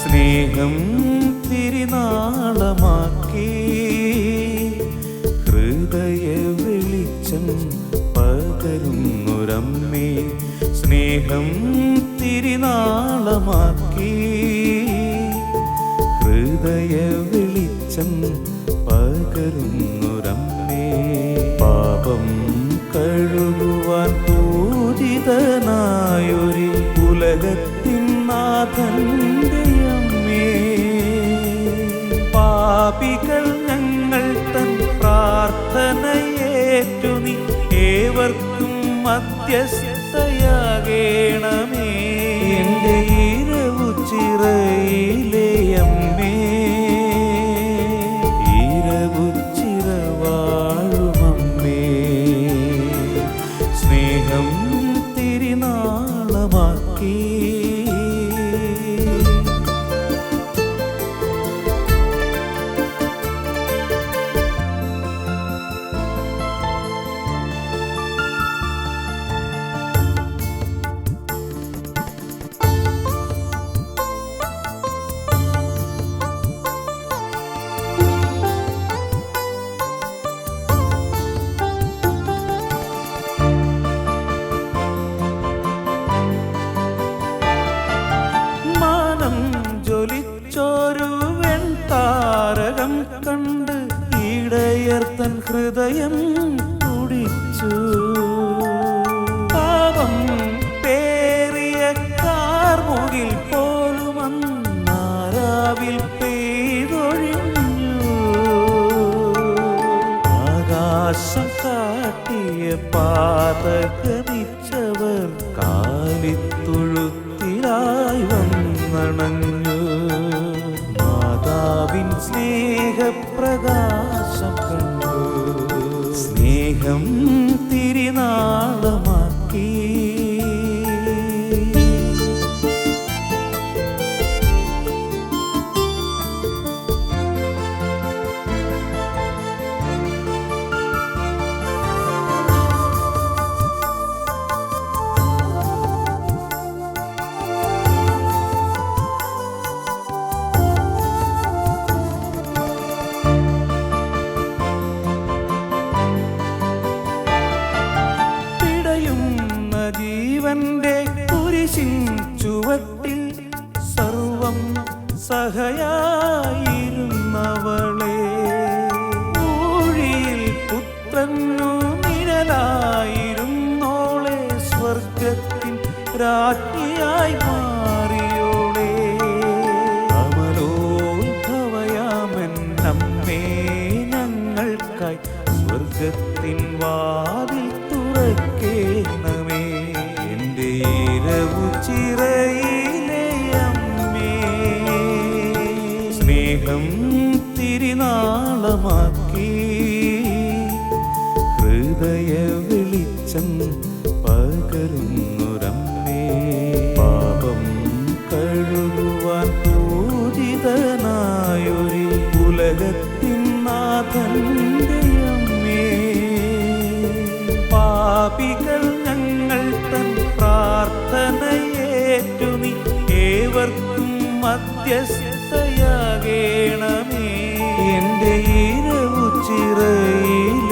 സ്നേഹം തിരുനാളമാക്കി ഹൃദയ വെളിച്ചം പകരുന്നൊരമ്മേ. സ്നേഹം തിരുനാളമാക്കി നാഥന്റെ പാപികൾ ഞങ്ങൾ തൻ പ്രാർത്ഥനയേറ്റു നീ. ഏവർക്കും മധ്യസ്ഥയാകേണമേ. എന്റെ ഇരവു ചിറയിലെ അമ്മേ ഇരവു ചിറവാഴുമമ്മേ. സ്നേഹം തിരിനാളമാക്കി ജ്വലിച്ചൊരു വെൺതാരകം കണ്ട് ഈടയർത്തൻ ഹൃദയം കുടിച്ചു പാപം പേറിയ കാർമുകിൽ പോലും അന്നാരാവിൽ പെയ്തൊഴിഞ്ഞു. ആകാശം കാട്ടിയ പാതകമിച്ചവർ കാലിത്തൊഴുത്തിലായി വന്നണഞ്ഞു സ്നേഹപ്രകാശം കണ്ടു. സ്നേഹം ജീവന്റെ കുരിശിൻ ചുവട്ടിൽ സർവം സഹയായിരുന്നവളെ. ഊഴിയിൽ പുത്രനു നിഴലായിരുന്നോളെ. സ്വർഗത്തിൻ രാജ്ഞിയായി മാറിയോളെ. അമലോത്ഭവയാമൻ നമ്മേ ഞങ്ങൾക്കായി സ്വർഗത്തിൻ വാതിൽ സ്നേഹം തിരിനാളമാക്കി. ഹൃദയ വെളിച്ചം പകരുന്നുരമ്മേ. പാപം കഴുകുവാൻ പൂജിതനായൊരു ഉലകത്തിൻ നാഥന്റെ അമ്മേ. പാപികൾ ഞങ്ങൾ തൻ പ്രാർത്ഥനയേറ്റു നീ. ഏവർക്കും മധ്യസ്ഥയാകേണമേ എന്റെ ഇരവു ചിറയിൽ